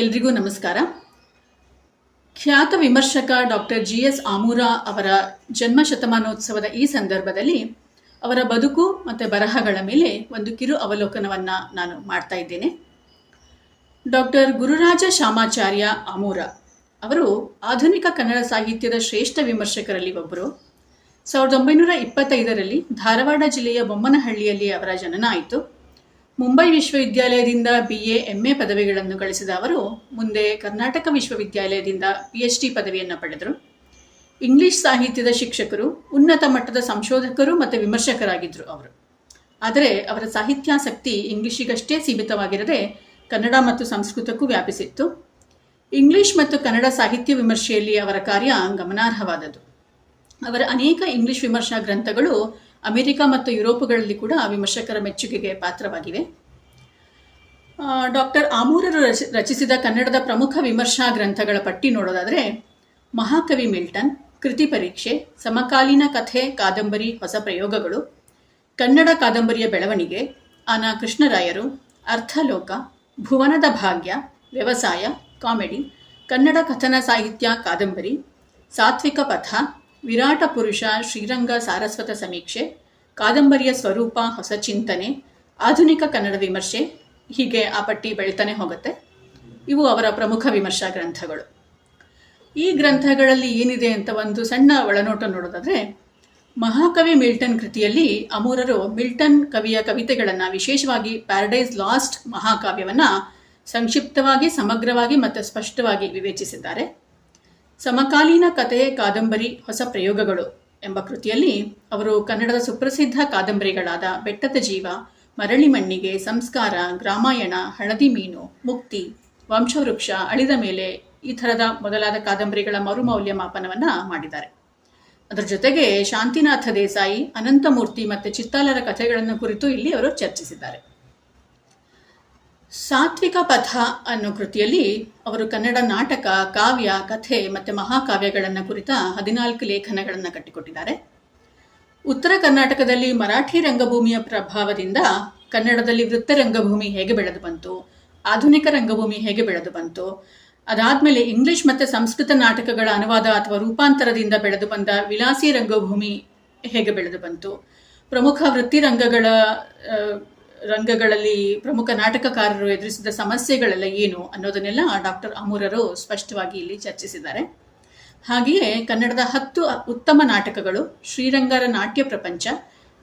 ಎಲ್ರಿಗೂ ನಮಸ್ಕಾರ. ಖ್ಯಾತ ವಿಮರ್ಶಕ ಡಾಕ್ಟರ್ ಜಿ ಎಸ್ ಆಮೂರ ಅವರ ಜನ್ಮ ಶತಮಾನೋತ್ಸವದ ಈ ಸಂದರ್ಭದಲ್ಲಿ ಅವರ ಬದುಕು ಮತ್ತು ಬರಹಗಳ ಮೇಲೆ ಒಂದು ಕಿರು ಅವಲೋಕನವನ್ನು ನಾನು ಮಾಡ್ತಾ ಇದ್ದೇನೆ. ಡಾಕ್ಟರ್ ಗುರುರಾಜ ಶಾಮಾಚಾರ್ಯ ಆಮೂರ ಅವರು ಆಧುನಿಕ ಕನ್ನಡ ಸಾಹಿತ್ಯದ ಶ್ರೇಷ್ಠ ವಿಮರ್ಶಕರಲ್ಲಿ ಒಬ್ಬರು. ಸಾವಿರದ ಒಂಬೈನೂರ ಇಪ್ಪತ್ತೈದರಲ್ಲಿ ಧಾರವಾಡ ಜಿಲ್ಲೆಯ ಬೊಮ್ಮನಹಳ್ಳಿಯಲ್ಲಿ ಅವರ ಜನನ ಆಯಿತು. ಮುಂಬೈ ವಿಶ್ವವಿದ್ಯಾಲಯದಿಂದ ಬಿ ಎ ಎಂ ಪದವಿಗಳನ್ನು ಗಳಿಸಿದ ಅವರು ಮುಂದೆ ಕರ್ನಾಟಕ ವಿಶ್ವವಿದ್ಯಾಲಯದಿಂದ ಪಿ ಡಿ ಪದವಿಯನ್ನು ಪಡೆದರು. ಇಂಗ್ಲಿಷ್ ಸಾಹಿತ್ಯದ ಶಿಕ್ಷಕರು, ಉನ್ನತ ಮಟ್ಟದ ಸಂಶೋಧಕರು ಮತ್ತು ವಿಮರ್ಶಕರಾಗಿದ್ದರು ಅವರು. ಆದರೆ ಅವರ ಸಾಹಿತ್ಯಾಸಕ್ತಿ ಇಂಗ್ಲಿಷಿಗಷ್ಟೇ ಸೀಮಿತವಾಗಿರದೆ ಕನ್ನಡ ಮತ್ತು ಸಂಸ್ಕೃತಕ್ಕೂ ವ್ಯಾಪಿಸಿತ್ತು. ಇಂಗ್ಲಿಷ್ ಮತ್ತು ಕನ್ನಡ ಸಾಹಿತ್ಯ ವಿಮರ್ಶೆಯಲ್ಲಿ ಅವರ ಕಾರ್ಯ ಗಮನಾರ್ಹವಾದದ್ದು. ಅವರ ಅನೇಕ ಇಂಗ್ಲಿಷ್ ವಿಮರ್ಶಾ ಗ್ರಂಥಗಳು ಅಮೆರಿಕ ಮತ್ತು ಯುರೋಪುಗಳಲ್ಲಿ ಕೂಡ ವಿಮರ್ಶಕರ ಮೆಚ್ಚುಗೆಗೆ ಪಾತ್ರವಾಗಿವೆ. ಡಾಕ್ಟರ್ ಆಮೂರರು ರಚ, ರಚಿಸಿದ ಕನ್ನಡದ ಪ್ರಮುಖ ವಿಮರ್ಶಾ ಗ್ರಂಥಗಳ ಪಟ್ಟಿ ನೋಡೋದಾದರೆ, ಮಹಾಕವಿ ಮಿಲ್ಟನ್, ಕೃತಿ ಪರೀಕ್ಷೆ, ಸಮಕಾಲೀನ ಕಥೆ, ಕಾದಂಬರಿ, ಹೊಸ ಪ್ರಯೋಗಗಳು, ಕನ್ನಡ ಕಾದಂಬರಿಯ ಬೆಳವಣಿಗೆ ಆನ ಕೃಷ್ಣರಾಯರು, ಅರ್ಥಲೋಕ, ಭುವನದ ಭಾಗ್ಯ, ವ್ಯವಸಾಯ, ಕಾಮಿಡಿ, ಕನ್ನಡ ಕಥನ ಸಾಹಿತ್ಯ, ಕಾದಂಬರಿ, ಸಾತ್ವಿಕ ಪಥ ವಿರಾಟ ಪುರುಷ ಶ್ರೀರಂಗ ಸಾರಸ್ವತ ಸಮೀಕ್ಷೆ, ಕಾದಂಬರಿಯ ಸ್ವರೂಪ ಹೊಸ ಚಿಂತನೆ, ಆಧುನಿಕ ಕನ್ನಡ ವಿಮರ್ಶೆ, ಹೀಗೆ ಆ ಪಟ್ಟಿ ಬೆಳಿತಾನೆ ಹೋಗುತ್ತೆ. ಇವು ಅವರ ಪ್ರಮುಖ ವಿಮರ್ಶಾ ಗ್ರಂಥಗಳು. ಈ ಗ್ರಂಥಗಳಲ್ಲಿ ಏನಿದೆ ಅಂತ ಒಂದು ಸಣ್ಣ ಒಳನೋಟ ನೋಡೋದಾದ್ರೆ, ಮಹಾಕವಿ ಮಿಲ್ಟನ್ ಕೃತಿಯಲ್ಲಿ ಅಮೂರರು ಮಿಲ್ಟನ್ ಕವಿಯ ಕವಿತೆಗಳನ್ನು ವಿಶೇಷವಾಗಿ ಪ್ಯಾರಡೈಸ್ ಲಾಸ್ಟ್ ಮಹಾಕಾವ್ಯವನ್ನು ಸಂಕ್ಷಿಪ್ತವಾಗಿ, ಸಮಗ್ರವಾಗಿ ಮತ್ತು ಸ್ಪಷ್ಟವಾಗಿ ವಿವೇಚಿಸಿದ್ದಾರೆ. ಸಮಕಾಲೀನ ಕತೆ ಕಾದಂಬರಿ ಹೊಸ ಪ್ರಯೋಗಗಳು ಎಂಬ ಕೃತಿಯಲ್ಲಿ ಅವರು ಕನ್ನಡದ ಸುಪ್ರಸಿದ್ಧ ಕಾದಂಬರಿಗಳಾದ ಬೆಟ್ಟದ ಜೀವ, ಮರಳಿ ಮಣ್ಣಿಗೆ ಸಂಸ್ಕಾರ ಗ್ರಾಮಾಯಣ ಹಳದಿ ಮೀನು, ಮುಕ್ತಿ, ವಂಶವೃಕ್ಷ, ಅಳಿದ ಮೇಲೆ ಈ ಥರದ ಮೊದಲಾದ ಕಾದಂಬರಿಗಳ ಮರುಮೌಲ್ಯಮಾಪನವನ್ನು ಮಾಡಿದ್ದಾರೆ. ಅದರ ಜೊತೆಗೆ ಶಾಂತಿನಾಥ ದೇಸಾಯಿ, ಅನಂತಮೂರ್ತಿ ಮತ್ತು ಚಿತ್ತಾಲರ ಕಥೆಗಳನ್ನು ಕುರಿತು ಇಲ್ಲಿ ಅವರು ಚರ್ಚಿಸಿದ್ದಾರೆ. ಸಾತ್ವಿಕ ಪಥ ಅನ್ನೋ ಕೃತಿಯಲ್ಲಿ ಅವರು ಕನ್ನಡ ನಾಟಕ, ಕಾವ್ಯ, ಕಥೆ ಮತ್ತು ಮಹಾಕಾವ್ಯಗಳನ್ನು ಕುರಿತ ಹದಿನಾಲ್ಕು ಲೇಖನಗಳನ್ನು ಕಟ್ಟಿಕೊಟ್ಟಿದ್ದಾರೆ. ಉತ್ತರ ಕರ್ನಾಟಕದಲ್ಲಿ ಮರಾಠಿ ರಂಗಭೂಮಿಯ ಪ್ರಭಾವದಿಂದ ಕನ್ನಡದಲ್ಲಿ ವೃತ್ತ ರಂಗಭೂಮಿ ಹೇಗೆ ಬೆಳೆದು ಬಂತು, ಆಧುನಿಕ ರಂಗಭೂಮಿ ಹೇಗೆ ಬೆಳೆದು ಬಂತು, ಅದಾದಮೇಲೆ ಇಂಗ್ಲಿಷ್ ಮತ್ತು ಸಂಸ್ಕೃತ ನಾಟಕಗಳ ಅನುವಾದ ಅಥವಾ ರೂಪಾಂತರದಿಂದ ಬೆಳೆದು ಬಂದ ವಿಲಾಸಿ ರಂಗಭೂಮಿ ಹೇಗೆ ಬೆಳೆದು ಬಂತು, ಪ್ರಮುಖ ವೃತ್ತಿರಂಗಗಳ ರಂಗಗಳಲ್ಲಿ ಪ್ರಮುಖ ನಾಟಕಕಾರರು ಎದುರಿಸಿದ ಸಮಸ್ಯೆಗಳೆಲ್ಲ ಏನು ಅನ್ನೋದನ್ನೆಲ್ಲ ಡಾಕ್ಟರ್ ಅಮೂರರು ಸ್ಪಷ್ಟವಾಗಿ ಇಲ್ಲಿ ಚರ್ಚಿಸಿದ್ದಾರೆ. ಹಾಗೆಯೇ ಕನ್ನಡದ ಹತ್ತು ಉತ್ತಮ ನಾಟಕಗಳು ಶ್ರೀರಂಗರ ನಾಟ್ಯ ಪ್ರಪಂಚ,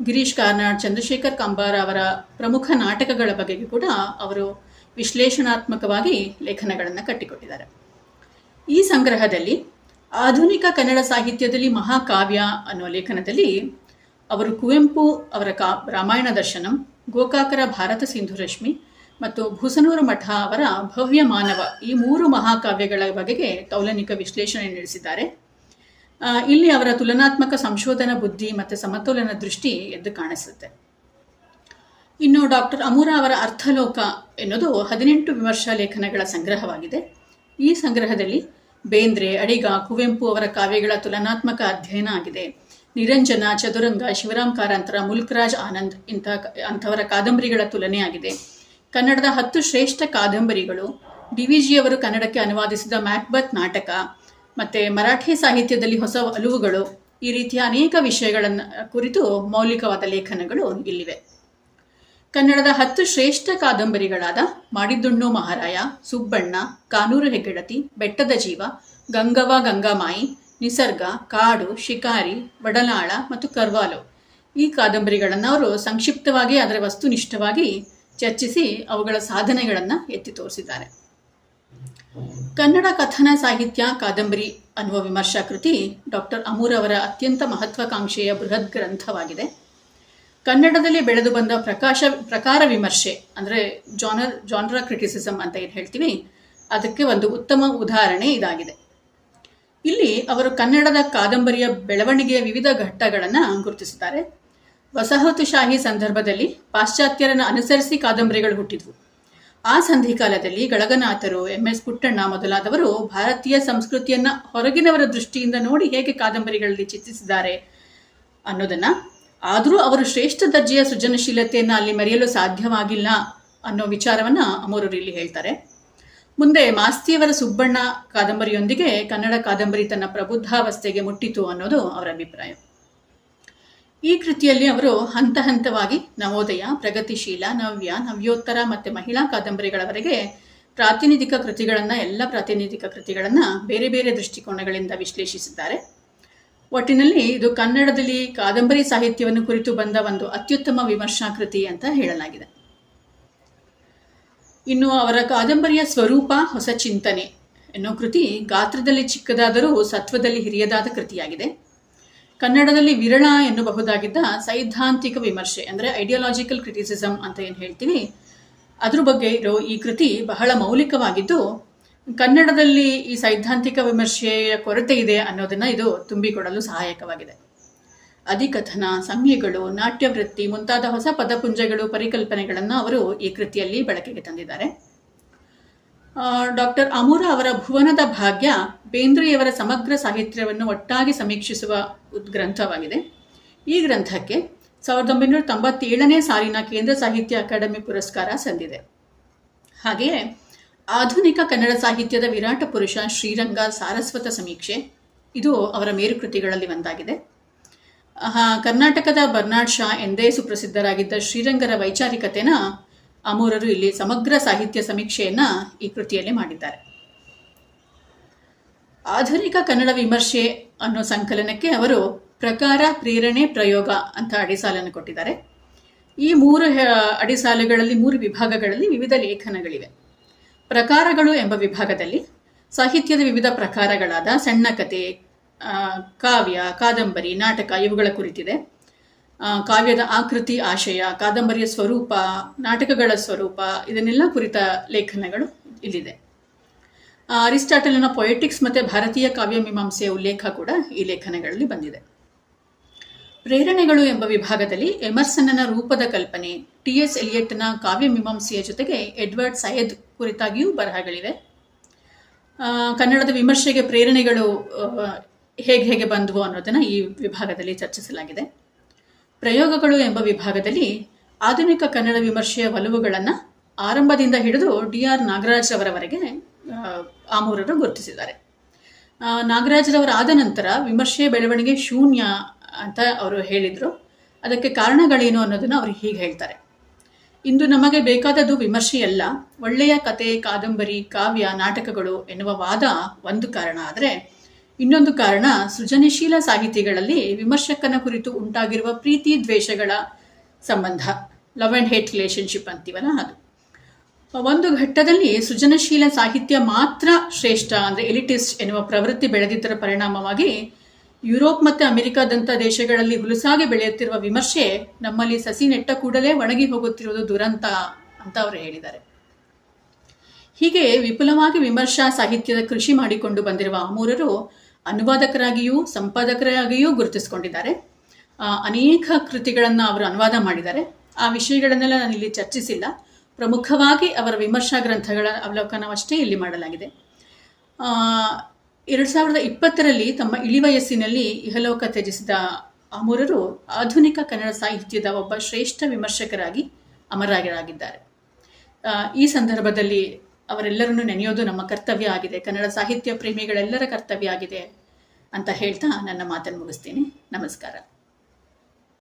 ಗಿರೀಶ್ ಕಾರ್ನಾಡ್, ಚಂದ್ರಶೇಖರ್ ಕಂಬಾರ ಅವರ ಪ್ರಮುಖ ನಾಟಕಗಳ ಬಗೆಗೆ ಕೂಡ ಅವರು ವಿಶ್ಲೇಷಣಾತ್ಮಕವಾಗಿ ಲೇಖನಗಳನ್ನು ಕಟ್ಟಿಕೊಟ್ಟಿದ್ದಾರೆ. ಈ ಸಂಗ್ರಹದಲ್ಲಿ ಆಧುನಿಕ ಕನ್ನಡ ಸಾಹಿತ್ಯದಲ್ಲಿ ಮಹಾಕಾವ್ಯ ಅನ್ನುವ ಲೇಖನದಲ್ಲಿ ಅವರು ಕುವೆಂಪು ಅವರ ಕಾ ರಾಮಾಯಣ ದರ್ಶನಂ ಗೋಕಾಕರ ಭಾರತ ಸಿಂಧು ರಶ್ಮಿ ಮತ್ತು ಭೂಸನೂರು ಮಠ ಅವರ ಭವ್ಯ ಮಾನವ ಈ ಮೂರು ಮಹಾಕಾವ್ಯಗಳ ಬಗೆಗೆ ತೌಲನಿಕ ವಿಶ್ಲೇಷಣೆ ನಡೆಸಿದ್ದಾರೆ. ಇಲ್ಲಿ ಅವರ ತುಲನಾತ್ಮಕ ಸಂಶೋಧನಾ ಬುದ್ಧಿ ಮತ್ತು ಸಮತೋಲನ ದೃಷ್ಟಿ ಎದ್ದು ಕಾಣಿಸುತ್ತೆ. ಇನ್ನು ಡಾಕ್ಟರ್ ಅಮೂರ ಅವರ ಅರ್ಥಲೋಕ ಎನ್ನುವುದು ಹದಿನೆಂಟು ವಿಮರ್ಶಾ ಲೇಖನಗಳ ಸಂಗ್ರಹವಾಗಿದೆ. ಈ ಸಂಗ್ರಹದಲ್ಲಿ ಬೇಂದ್ರೆ, ಅಡಿಗ, ಕುವೆಂಪು ಅವರ ಕಾವ್ಯಗಳ ತುಲನಾತ್ಮಕ ಅಧ್ಯಯನ ಆಗಿದೆ. ನಿರಂಜನ, ಚದುರಂಗ ಶಿವರಾಮ್ ಕಾರಂತರ ಮುಲ್ಕರಾಜ್ ಆನಂದ್ ಇಂಥ ಅಂಥವರ ಕಾದಂಬರಿಗಳ ತುಲನೆಯಾಗಿದೆ. ಕನ್ನಡದ ಹತ್ತು ಶ್ರೇಷ್ಠ ಕಾದಂಬರಿಗಳು, ಡಿ ವಿ ಕನ್ನಡಕ್ಕೆ ಅನುವಾದಿಸಿದ ಮ್ಯಾಕ್ಬತ್ ನಾಟಕ ಮತ್ತು ಮರಾಠಿ ಸಾಹಿತ್ಯದಲ್ಲಿ ಹೊಸ ಅಲುವುಗಳು, ಈ ರೀತಿಯ ಅನೇಕ ವಿಷಯಗಳನ್ನು ಕುರಿತು ಮೌಲಿಕವಾದ ಲೇಖನಗಳು ಇಲ್ಲಿವೆ. ಕನ್ನಡದ ಹತ್ತು ಶ್ರೇಷ್ಠ ಕಾದಂಬರಿಗಳಾದ ಮಾಡಿದ್ದುಣ್ಣು ಮಹಾರಾಯ, ಸುಬ್ಬಣ್ಣ, ಕಾನೂರು ಹೆಗ್ಗಡತಿ, ಬೆಟ್ಟದ ಜೀವ ಗಂಗವ ಗಂಗಾಮಾಯಿ ನಿಸರ್ಗ, ಕಾಡು, ಶಿಕಾರಿ, ಬಡಲಾಳ ಮತ್ತು ಕರ್ವಾಲು. ಈ ಕಾದಂಬರಿಗಳನ್ನು ಅವರು ಸಂಕ್ಷಿಪ್ತವಾಗಿ ಅದರ ವಸ್ತುನಿಷ್ಠವಾಗಿ ಚರ್ಚಿಸಿ ಅವುಗಳ ಸಾಧನೆಗಳನ್ನು ಎತ್ತಿ ತೋರಿಸಿದ್ದಾರೆ. ಕನ್ನಡ ಕಥನ ಸಾಹಿತ್ಯ ಕಾದಂಬರಿ ಅನ್ನುವ ವಿಮರ್ಶಾ ಕೃತಿ ಡಾಕ್ಟರ್ ಅಮೂರ್ ಅವರ ಅತ್ಯಂತ ಮಹತ್ವಾಕಾಂಕ್ಷೆಯ ಬೃಹತ್ ಗ್ರಂಥವಾಗಿದೆ. ಕನ್ನಡದಲ್ಲಿ ಬೆಳೆದು ಬಂದ ಪ್ರಕಾಶ, ಪ್ರಕಾರ ವಿಮರ್ಶೆ, ಅಂದರೆ ಜಾನರ್ ಜಾನ್ರ ಕ್ರಿಟಿಸಿಸಮ್ ಅಂತ ಏನು ಹೇಳ್ತೀವಿ, ಅದಕ್ಕೆ ಒಂದು ಉತ್ತಮ ಉದಾಹರಣೆ ಇದಾಗಿದೆ. ಇಲ್ಲಿ ಅವರು ಕನ್ನಡದ ಕಾದಂಬರಿಯ ಬೆಳವಣಿಗೆಯ ವಿವಿಧ ಘಟ್ಟಗಳನ್ನು ಗುರುತಿಸುತ್ತಾರೆ ವಸಾಹತುಶಾಹಿ ಸಂದರ್ಭದಲ್ಲಿ ಪಾಶ್ಚಾತ್ಯರನ್ನು ಅನುಸರಿಸಿ ಕಾದಂಬರಿಗಳು ಹುಟ್ಟಿದ್ವು. ಆ ಸಂಧಿಕಾಲದಲ್ಲಿ ಗಳಗನಾಥರು, ಎಂ ಎಸ್ ಪುಟ್ಟಣ್ಣ ಮೊದಲಾದವರು ಭಾರತೀಯ ಸಂಸ್ಕೃತಿಯನ್ನ ಹೊರಗಿನವರ ದೃಷ್ಟಿಯಿಂದ ನೋಡಿ ಹೇಗೆ ಕಾದಂಬರಿಗಳಲ್ಲಿ ಚಿತ್ರಿಸಿದ್ದಾರೆ ಅನ್ನೋದನ್ನ, ಆದರೂ ಅವರು ಶ್ರೇಷ್ಠ ದರ್ಜೆಯ ಸೃಜನಶೀಲತೆಯನ್ನು ಅಲ್ಲಿ ಮರೆಯಲು ಸಾಧ್ಯವಾಗಿಲ್ಲ ಅನ್ನೋ ವಿಚಾರವನ್ನು ಅಮೋರರು ಇಲ್ಲಿ ಹೇಳ್ತಾರೆ. ಮುಂದೆ ಮಾಸ್ತಿಯವರ ಸುಬ್ಬಣ್ಣ ಕಾದಂಬರಿಯೊಂದಿಗೆ ಕನ್ನಡ ಕಾದಂಬರಿ ತನ್ನ ಪ್ರಬುದ್ಧಾವಸ್ಥೆಗೆ ಮುಟ್ಟಿತು ಅನ್ನೋದು ಅವರ ಅಭಿಪ್ರಾಯ. ಈ ಕೃತಿಯಲ್ಲಿ ಅವರು ಹಂತ ಹಂತವಾಗಿ ನವೋದಯ, ಪ್ರಗತಿಶೀಲ, ನವ್ಯ, ನವ್ಯೋತ್ತರ ಮತ್ತು ಮಹಿಳಾ ಕಾದಂಬರಿಗಳವರೆಗೆ ಪ್ರಾತಿನಿಧಿಕ ಕೃತಿಗಳನ್ನು, ಎಲ್ಲ ಪ್ರಾತಿನಿಧಿಕ ಕೃತಿಗಳನ್ನು ಬೇರೆ ಬೇರೆ ದೃಷ್ಟಿಕೋನಗಳಿಂದ ವಿಶ್ಲೇಷಿಸಿದ್ದಾರೆ. ಒಟ್ಟಿನಲ್ಲಿ ಇದು ಕನ್ನಡದಲ್ಲಿ ಕಾದಂಬರಿ ಸಾಹಿತ್ಯವನ್ನು ಕುರಿತು ಬಂದ ಒಂದು ಅತ್ಯುತ್ತಮ ವಿಮರ್ಶಾ ಕೃತಿ ಅಂತ ಹೇಳಲಾಗಿದೆ. ಇನ್ನು ಅವರ ಕಾದಂಬರಿಯ ಸ್ವರೂಪ ಹೊಸ ಚಿಂತನೆ. ಎನ್ನೋ ಕೃತಿ ಗಾತ್ರದಲ್ಲಿ ಚಿಕ್ಕದಾದರೂ ಸತ್ವದಲ್ಲಿ ಹಿರಿಯದಾದ ಕೃತಿಯಾಗಿದೆ. ಕನ್ನಡದಲ್ಲಿ ವಿರಳ ಎನ್ನಬಹುದಾಗಿದ್ದ ಸೈದ್ಧಾಂತಿಕ ವಿಮರ್ಶೆ, ಅಂದರೆ ಐಡಿಯಾಲಜಿಕಲ್ ಕ್ರಿಟಿಸಿಸಮ್ ಅಂತ ಏನು ಹೇಳ್ತೀವಿ, ಅದ್ರ ಬಗ್ಗೆ ಇರೋ ಈ ಕೃತಿ ಬಹಳ ಮೌಲಿಕವಾಗಿದ್ದು, ಕನ್ನಡದಲ್ಲಿ ಈ ಸೈದ್ಧಾಂತಿಕ ವಿಮರ್ಶೆಯ ಕೊರತೆ ಇದೆ ಅನ್ನೋದನ್ನ ಇದು ತುಂಬಿಕೊಡಲು ಸಹಾಯಕವಾಗಿದೆ. ಅಧಿಕಥನ ಸಂಜ್ಞೆಗಳು ನಾಟ್ಯವೃತ್ತಿ ಮುಂತಾದ ಹೊಸ ಪದಪುಂಜಗಳು, ಪರಿಕಲ್ಪನೆಗಳನ್ನು ಅವರು ಈ ಕೃತಿಯಲ್ಲಿ ಬಳಕೆಗೆ ತಂದಿದ್ದಾರೆ. ಡಾಕ್ಟರ್ ಅಮೂರ ಅವರ ಭುವನದ ಭಾಗ್ಯ ಬೇಂದ್ರೆಯವರ ಸಮಗ್ರ ಸಾಹಿತ್ಯವನ್ನು ಒಟ್ಟಾಗಿ ಸಮೀಕ್ಷಿಸುವ ಗ್ರಂಥವಾಗಿದೆ. ಈ ಗ್ರಂಥಕ್ಕೆ ಸಾವಿರದ ಒಂಬೈನೂರ ತೊಂಬತ್ತೇಳನೇ ಸಾಲಿನ ಕೇಂದ್ರ ಸಾಹಿತ್ಯ ಅಕಾಡೆಮಿ ಪುರಸ್ಕಾರ ಸಂದಿದೆ. ಹಾಗೆಯೇ ಆಧುನಿಕ ಕನ್ನಡ ಸಾಹಿತ್ಯದ ವಿರಾಟ ಪುರುಷ ಶ್ರೀರಂಗ ಸಾರಸ್ವತ ಸಮೀಕ್ಷೆ, ಇದು ಅವರ ಮೇರುಕೃತಿಗಳಲ್ಲಿ ಒಂದಾಗಿದೆ. ಕರ್ನಾಟಕದ ಬರ್ನಾಡ್ ಶಾ ಎಂದೇ ಸುಪ್ರಸಿದ್ಧರಾಗಿದ್ದ ಶ್ರೀರಂಗರ ವೈಚಾರಿಕತೆನ ಅಮೂರರು ಇಲ್ಲಿ ಸಮಗ್ರ ಸಾಹಿತ್ಯ ಸಮೀಕ್ಷೆಯನ್ನ ಈ ಕೃತಿಯಲ್ಲಿ ಮಾಡಿದ್ದಾರೆ. ಆಧುನಿಕ ಕನ್ನಡ ವಿಮರ್ಶೆ ಅನ್ನೋ ಸಂಕಲನಕ್ಕೆ ಅವರು ಪ್ರಕಾರ, ಪ್ರೇರಣೆ, ಪ್ರಯೋಗ ಅಂತ ಅಡಿಸಾಲನ್ನು ಕೊಟ್ಟಿದ್ದಾರೆ. ಈ ಮೂರು ಅಡಿಸಾಲುಗಳಲ್ಲಿ ಮೂರು ವಿಭಾಗಗಳಲ್ಲಿ ವಿವಿಧ ಲೇಖನಗಳಿವೆ. ಪ್ರಕಾರಗಳು ಎಂಬ ವಿಭಾಗದಲ್ಲಿ, ಸಾಹಿತ್ಯದ ವಿವಿಧ ಪ್ರಕಾರಗಳಾದ ಸಣ್ಣ ಕತೆ ಕಾವ್ಯ, ಕಾದಂಬರಿ, ನಾಟಕ ಇವುಗಳ ಕುರಿತಿದೆ. ಕಾವ್ಯದ ಆಕೃತಿ, ಆಶಯ, ಕಾದಂಬರಿಯ ಸ್ವರೂಪ, ನಾಟಕಗಳ ಸ್ವರೂಪ, ಇದನ್ನೆಲ್ಲ ಕುರಿತ ಲೇಖನಗಳು ಇಲ್ಲಿದೆ. ಅರಿಸ್ಟಾಟಲಿನ ಪೊಯೆಟಿಕ್ಸ್ ಮತ್ತು ಭಾರತೀಯ ಕಾವ್ಯ ಮೀಮಾಂಸೆಯ ಉಲ್ಲೇಖ ಕೂಡ ಈ ಲೇಖನಗಳಲ್ಲಿ ಬಂದಿದೆ. ಪ್ರೇರಣೆಗಳು ಎಂಬ ವಿಭಾಗದಲ್ಲಿ ಎಮರ್ಸನ್ನ ರೂಪದ ಕಲ್ಪನೆ, ಟಿ ಎಸ್ ಎಲಿಯಟ್ನ ಕಾವ್ಯ ಮೀಮಾಂಸೆಯ ಜೊತೆಗೆ ಎಡ್ವರ್ಡ್ ಸಯದ್ ಕುರಿತಾಗಿಯೂ ಬರಹಗಳಿವೆ. ಕನ್ನಡದ ವಿಮರ್ಶೆಗೆ ಪ್ರೇರಣೆಗಳು ಹೇಗೆ ಹೇಗೆ ಬಂದವು ಅನ್ನೋದನ್ನು ಈ ವಿಭಾಗದಲ್ಲಿ ಚರ್ಚಿಸಲಾಗಿದೆ. ಪ್ರಯೋಗಗಳು ಎಂಬ ವಿಭಾಗದಲ್ಲಿ ಆಧುನಿಕ ಕನ್ನಡ ವಿಮರ್ಶೆಯ ಒಲವುಗಳನ್ನು ಆರಂಭದಿಂದ ಹಿಡಿದು ಡಿ ಆರ್ ನಾಗರಾಜ್ ಅವರವರೆಗೆ ಆಮೂರರು ಗುರುತಿಸಿದ್ದಾರೆ. ನಾಗರಾಜ್ರವರ ಆದ ನಂತರ ವಿಮರ್ಶೆಯ ಬೆಳವಣಿಗೆ ಶೂನ್ಯ ಅಂತ ಅವರು ಹೇಳಿದರು. ಅದಕ್ಕೆ ಕಾರಣಗಳೇನು ಅನ್ನೋದನ್ನು ಅವರು ಹೀಗೆ ಹೇಳ್ತಾರೆ. ಇಂದು ನಮಗೆ ಬೇಕಾದದ್ದು ವಿಮರ್ಶೆಯಲ್ಲ, ಒಳ್ಳೆಯ ಕತೆ, ಕಾದಂಬರಿ, ಕಾವ್ಯ, ನಾಟಕಗಳು ಎನ್ನುವ ವಾದ ಒಂದು ಕಾರಣ ಆದರೆ ಇನ್ನೊಂದು ಕಾರಣ, ಸೃಜನಶೀಲ ಸಾಹಿತಿಗಳಲ್ಲಿ ವಿಮರ್ಶಕನ ಕುರಿತು ಉಂಟಾಗಿರುವ ಪ್ರೀತಿ ದ್ವೇಷಗಳ ಸಂಬಂಧ. ಲವ್ ಆ್ಯಂಡ್ ಹೇಟ್ ರಿಲೇಷನ್ಶಿಪ್ ಅಂತೀವಲ್ಲ ಅದು. ಒಂದು ಘಟ್ಟದಲ್ಲಿ ಸೃಜನಶೀಲ ಸಾಹಿತ್ಯ ಮಾತ್ರ ಶ್ರೇಷ್ಠ, ಅಂದರೆ ಎಲಿಟಿಸ್ಟ್ ಎನ್ನುವ ಪ್ರವೃತ್ತಿ ಬೆಳೆದಿದ್ದರ ಪರಿಣಾಮವಾಗಿ ಯುರೋಪ್ ಮತ್ತು ಅಮೆರಿಕಾದಂಥ ದೇಶಗಳಲ್ಲಿ ಹುಲುಸಾಗಿ ಬೆಳೆಯುತ್ತಿರುವ ವಿಮರ್ಶೆ ನಮ್ಮಲ್ಲಿ ಸಸಿ ನೆಟ್ಟ ಕೂಡಲೇ ಒಣಗಿ ಹೋಗುತ್ತಿರುವುದು ದುರಂತ ಅಂತ ಅವರು ಹೇಳಿದ್ದಾರೆ. ಹೀಗೆ ವಿಪುಲವಾಗಿ ವಿಮರ್ಶಾ ಸಾಹಿತ್ಯದ ಕೃಷಿ ಮಾಡಿಕೊಂಡು ಬಂದಿರುವ ಆಮೂರರು ಅನುವಾದಕರಾಗಿಯೂ ಸಂಪಾದಕರಾಗಿಯೂ ಗುರುತಿಸಿಕೊಂಡಿದ್ದಾರೆ. ಅನೇಕ ಕೃತಿಗಳನ್ನು ಅವರು ಅನುವಾದ ಮಾಡಿದ್ದಾರೆ. ಆ ವಿಷಯಗಳನ್ನೆಲ್ಲ ನಾನು ಇಲ್ಲಿ ಚರ್ಚಿಸಿಲ್ಲ. ಪ್ರಮುಖವಾಗಿ ಅವರ ವಿಮರ್ಶಾ ಗ್ರಂಥಗಳ ಅವಲೋಕನವಷ್ಟೇ ಇಲ್ಲಿ ಮಾಡಲಾಗಿದೆ. ಎರಡು ಸಾವಿರದ ಇಪ್ಪತ್ತರಲ್ಲಿ ತಮ್ಮ ಇಳಿವಯಸ್ಸಿನಲ್ಲಿ ಇಹಲೋಕ ತ್ಯಜಿಸಿದ ಅಮೂರರು ಆಧುನಿಕ ಕನ್ನಡ ಸಾಹಿತ್ಯದ ಒಬ್ಬ ಶ್ರೇಷ್ಠ ವಿಮರ್ಶಕರಾಗಿ ಅಮರಾಗಿರಾಗಿದ್ದಾರೆ ಈ ಸಂದರ್ಭದಲ್ಲಿ ಅವರೆಲ್ಲರನ್ನು ನೆನೆಯೋದು ನಮ್ಮ ಕರ್ತವ್ಯ ಆಗಿದೆ. ಕನ್ನಡ ಸಾಹಿತ್ಯ ಪ್ರೇಮಿಗಳೆಲ್ಲರ ಕರ್ತವ್ಯ ಆಗಿದೆ. ಅಂತ ಹೇಳ್ತಾ ನನ್ನ ಮಾತನ್ನು ಮುಗಿಸ್ತೀನಿ. ನಮಸ್ಕಾರ.